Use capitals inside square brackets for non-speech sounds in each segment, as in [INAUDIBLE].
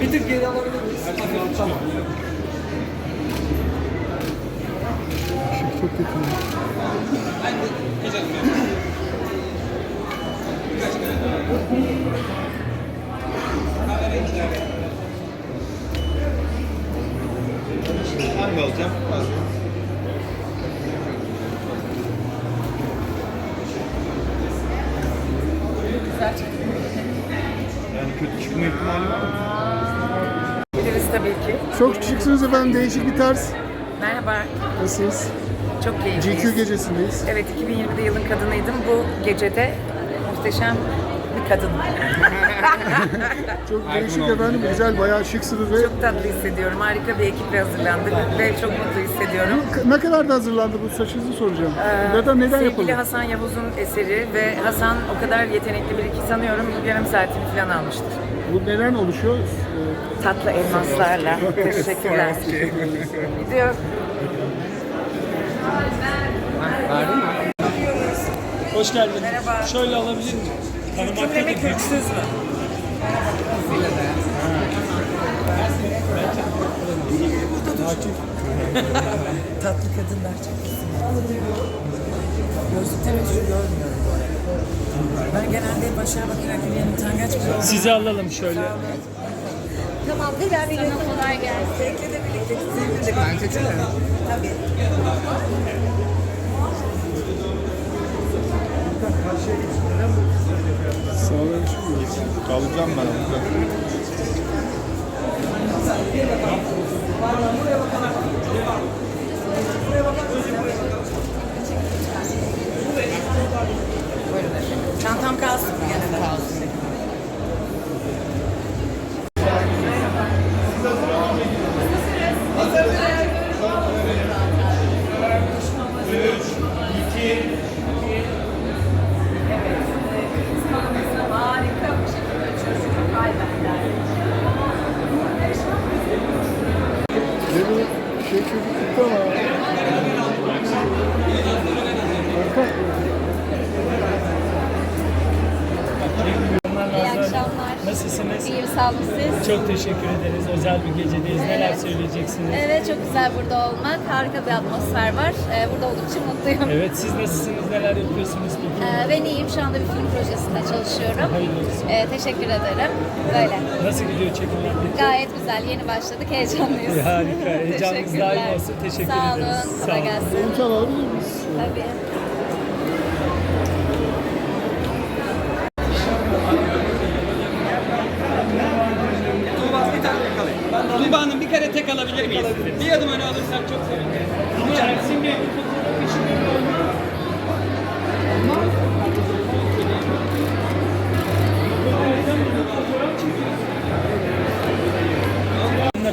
Bir tık geri alabilir miyiz? Tamam. Işık çok kötü. Hangi alacağım? Yani kötü çıkma ihtimali var mı? Çok şıksınız efendim. Değişik bir tarz. Merhaba, Nasılsınız? çok keyifliyiz. GQ gecesindeyiz. Evet, 2020'de yılın kadınıydım. Bu gecede muhteşem bir kadın. [LAUGHS] Çok değişik efendim. Güzel, bayağı şıksınız ve Çok tatlı hissediyorum. Harika bir ekiple hazırlandık ve çok mutlu hissediyorum. ne kadar da hazırlandı bu saçınızı soracağım. ya da neden Sevgili yapıldı? Hasan Yavuz'un eseri ve Hasan o kadar yetenekli biri ki sanıyorum yarım saatini falan almıştır. Bu neden oluşuyor? Tatlı elmaslarla. Teşekkürler. Gidiyor. Hoş geldiniz. Merhaba. Şöyle alabilir miyim? Cümlemi kürksüz mü? Tatlı kadınlar çok. Gözlükten ötürü görmüyorum. Ben genelde hep aşağı bakarak yürüyen utangaç bir. Sizi alalım şöyle. Tamam, bir veriyorum. Kolay gelsin. Zevkle de birlikte de bence değil mi? Tabii. Sağ olun. Alacağım ben onu. Buyurun İyi akşamlar. Nasılsınız? İyiyim, sağ olun siz. Çok teşekkür ederiz. Özel bir gecedeyiz. Neler söyleyeceksiniz? Evet, çok güzel burada olmak. Harika bir atmosfer var. Ee, burada olduğum için mutluyum. Evet, siz nasılsınız? Neler yapıyorsunuz peki? Ee, ben iyiyim. Şu anda bir film projesinde çalışıyorum. Hayırlı olsun. Ee, teşekkür ederim. Böyle. Nasıl gidiyor çekimler peki? Gayet güzel. Yeni başladık. Heyecanlıyız. Harika. Heyecanınız Teşekkürler. daim olsun. Teşekkür Sağ ederiz. olun. Sağ Kolay olun. gelsin. İçin alabilir miyiz? Tabii. Tuğba Hanım bir kere tek alabilir miyiz? Bir adım öne alırsak çok sevinirim. Ama Ersin Bey fotoğraf için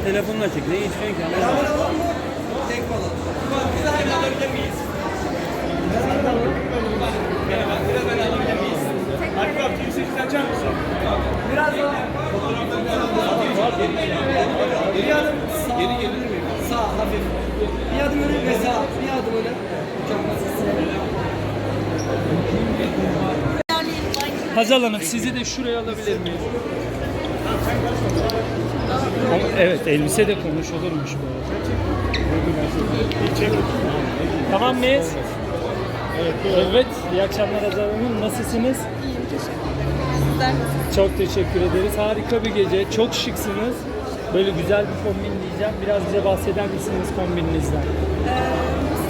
telefonla çek. Ne istiyorsun ki? Tek falan. Tuğba bir daha öne alabilir miyiz? Merhaba, biraz öne alabilir miyiz? Arka kimse açar mısın? Biraz daha. Bir adım sağ. Geri gelir miyim? Sağ hafif. Bir adım öne ve sağ. Bir adım öne. Hazal Hanım sizi de şuraya alabilir miyiz? Ama evet elbise de konuşulurmuş bu arada. Tamam mıyız? Evet, iyi akşamlar Hazal Hanım. Nasılsınız? Çok teşekkür ederiz. Harika bir gece. Çok şıksınız. Böyle güzel bir kombin diyeceğim. Biraz bize bahseder misiniz kombininizden?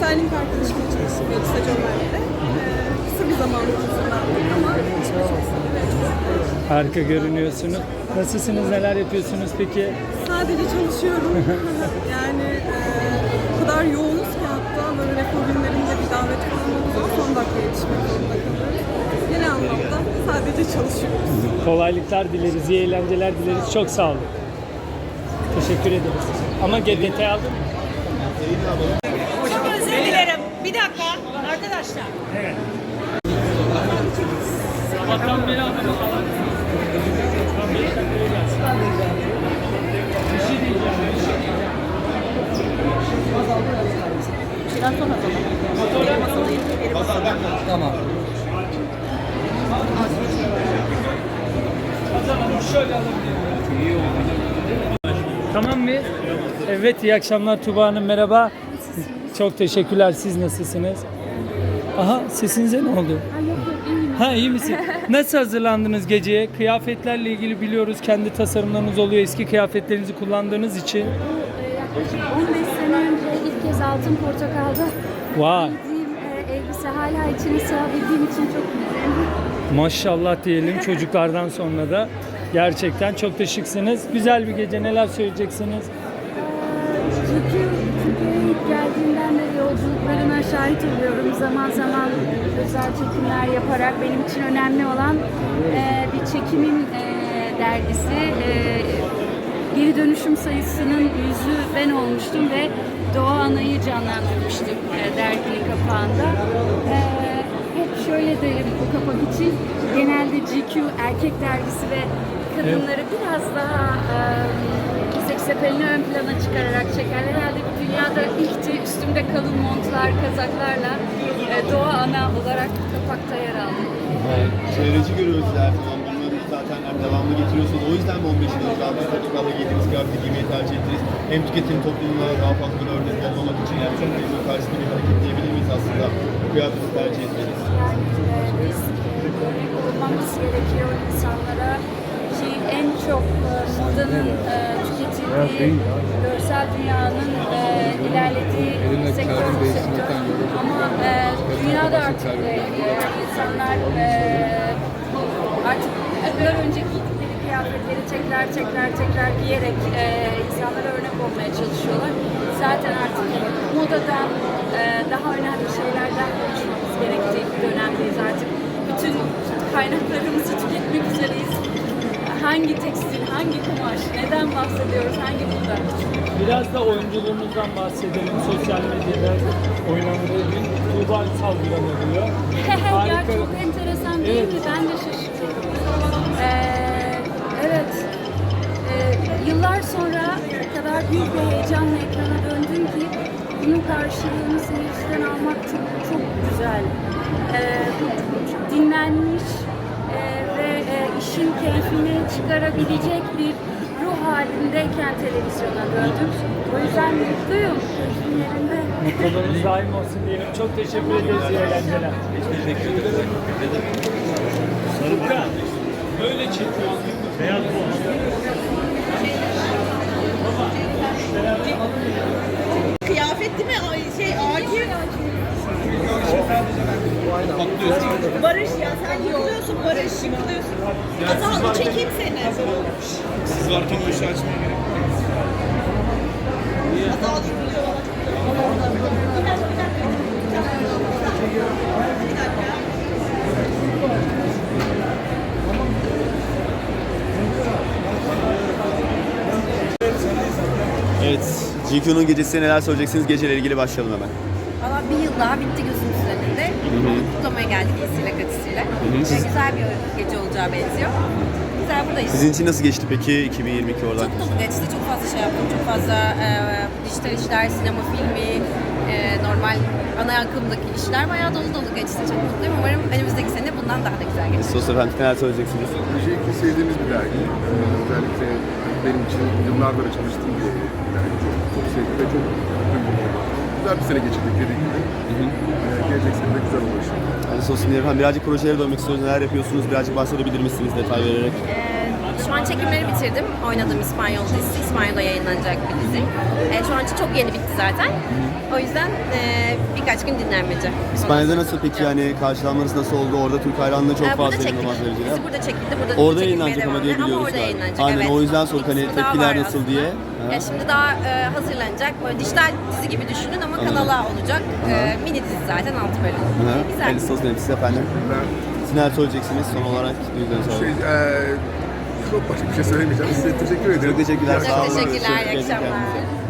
styling arkadaşımla çalışıyordu Sac Ömer'de. Ee, hazırlandık ama sıkıntı. Harika görünüyorsunuz. Nasılsınız? Neler yapıyorsunuz peki? Sadece çalışıyorum. [LAUGHS] yani e, o kadar yoğunuz ki hatta böyle rekor günlerinde bir davet falan olduğu son dakika yetişmek zorunda kalıyoruz. Genel anlamda sadece çalışıyoruz. Kolaylıklar dileriz, iyi eğlenceler dileriz. Çok sağ olun. Teşekkür ederiz. Ama GDT aldın mı? Çok özür dilerim. Bir dakika arkadaşlar. Sabahtan beri gelsin. Bir şey diyeceğim. bir şey diyeceğim. Tamam. Tamam mı? Evet iyi akşamlar Tuba Hanım merhaba. Çok teşekkürler. Siz nasılsınız? Aha sesinize ne oldu? Ha iyi misin? [LAUGHS] Nasıl hazırlandınız geceye? Kıyafetlerle ilgili biliyoruz kendi tasarımlarınız oluyor. Eski kıyafetlerinizi kullandığınız için. Yaklaşık 15 sene önce ilk kez Altın Portakal'da Vay giydiğim e, elbise hala içine sığabildiğim için çok mutluyum. maşallah diyelim çocuklardan sonra da. Gerçekten çok da şıksınız. Güzel bir gece. Neler söyleyeceksiniz? Çünkü Türkiye'ye ilk geldiğimden beri yolculuklarına şahit oluyorum. Zaman zaman özel çekimler yaparak benim için önemli olan e, bir çekimin e, dergisi. E, geri dönüşüm sayısının yüzü ben olmuştum ve Doğa Ana'yı canlandırmıştım e, derginin kapağında. E, hep şöyle derim bu kapak için. Genelde GQ erkek dergisi ve kadınları biraz daha e, seks apelini ön plana çıkararak çeker. Herhalde dünyada ilkti üstümde kalın montlar, kazaklarla e, Doğa Ana olarak kapakta yer aldım. Çevreci görüyoruz her zaman. Bunları zaten hem devamlı getiriyorsunuz. O yüzden mi 15 yıl önce altın portakalla giydiğiniz kıyafeti giymeyi tercih ettiniz? Hem tüketim toplumuna daha fazla bir örnek olmamak için yani çok teyze karşısında bir hareket diyebilir miyiz aslında? Bu kıyafeti tercih etmeniz. Yani e, biz örnek olmamız gerekiyor insanlara ki en çok e, modanın e, tüketildiği, görsel dünyanın e, ilerlediği sektör bu sektör. Ama dünyada artık insanlar artık yıllar önce giydikleri kıyafetleri tekrar tekrar tekrar giyerek insanlara örnek olmaya çalışıyorlar. Zaten artık modadan daha önemli şeylerden konuşmamız gerektiği bir dönemdeyiz artık. Bütün kaynaklarımızı tüketmek üzereyiz. Hangi tekstil, hangi kumaş, neden bahsediyoruz, hangi moda? Biraz da oyunculuğunuzdan bahsedelim. Sosyal medyada oynandığı gün Tuğba Ünsal oluyor. [LAUGHS] ya Harika. çok enteresan değil Evet. mi? Ben de şaşırdım. Ee, evet. Ee, yıllar sonra o kadar büyük bir heyecanla ekrana döndüm ki bunun karşılığını seyirciden almak çok çok güzel. Ee, dinlenmiş ve e, işin keyfini çıkarabilecek bir ruh halindeyken televizyona döndüm. O yüzden mutluyum. Keyfim yerinde. Mutluluğunuz daim olsun diyelim. Çok teşekkür ederiz. İyi eğlenceler. Teşekkür ederim. Furkan, böyle çekiyoruz. Beyaz bu. Kıyafet değil mi? Ay, Şey Akif. Barış ya sen yıkılıyorsun Barış yıkılıyorsun. Azal çekeyim seni. Siz varken o işi açmaya gerek yok. Azal yıkılıyor. Evet. GQ'nun gecesi neler söyleyeceksiniz? Geceyle ilgili başlayalım hemen. Valla bir yıl daha bitti. Bunu kutlamaya geldik iyisiyle kötüsüyle. Ve güzel bir gece olacağı benziyor. Güzel buradayız. Sizin için nasıl geçti peki 2022 oradan? Çok dolu geçti. Çok fazla şey yaptım. Çok fazla e, dijital işler, sinema filmi, e, normal ana akımdaki işler bayağı dolu dolu geçti. Çok mutluyum. Umarım önümüzdeki sene bundan daha da güzel geçer. Sos efendim neler söyleyeceksiniz? Öncelikle sevdiğimiz bir dergi. Özellikle benim için yıllardır çalıştığım bir dergi. Çok, çok sevdim ve çok. Güzel bir sene geçirdik dediğim gibi. Ee, gelecek sene de güzel olur inşallah. Hani Sos dinleyelim. Efendim birazcık projelere dönmek istiyoruz. Neler yapıyorsunuz? Birazcık bahsedebilir misiniz detay vererek? Ee, şu an çekimleri bitirdim. Oynadığım İspanyol dizisi. İspanyol'da yayınlanacak bir dizi. Ee, şu an için çok yeni bitti zaten. O yüzden e, birkaç gün dinlenmece. İspanya'da nasıl peki yani karşılanmanız nasıl oldu? Orada Türk hayranlığı çok burada fazla çekildi. inanılmaz derecede. Dizi burada çekildi. Burada Orada yayınlanacak ama diye biliyoruz Ama orada galiba. yayınlanacak. Aynen, evet. o yüzden sorduk hani Bir kısmı daha tepkiler var nasıl aslında. diye. Ha. Ya şimdi daha e, hazırlanacak. Böyle dijital dizi gibi düşünün ama kanala olacak. E, mini dizi zaten 6 bölüm. Hı. Güzel. Hayırlısı olsun size efendim. Ben Siz neler söyleyeceksiniz son olarak? Şey, alalım. eee çok başka bir şey söylemeyeceğim. Size teşekkür ederim. Çok teşekkürler. Çok teşekkürler. İyi akşamlar.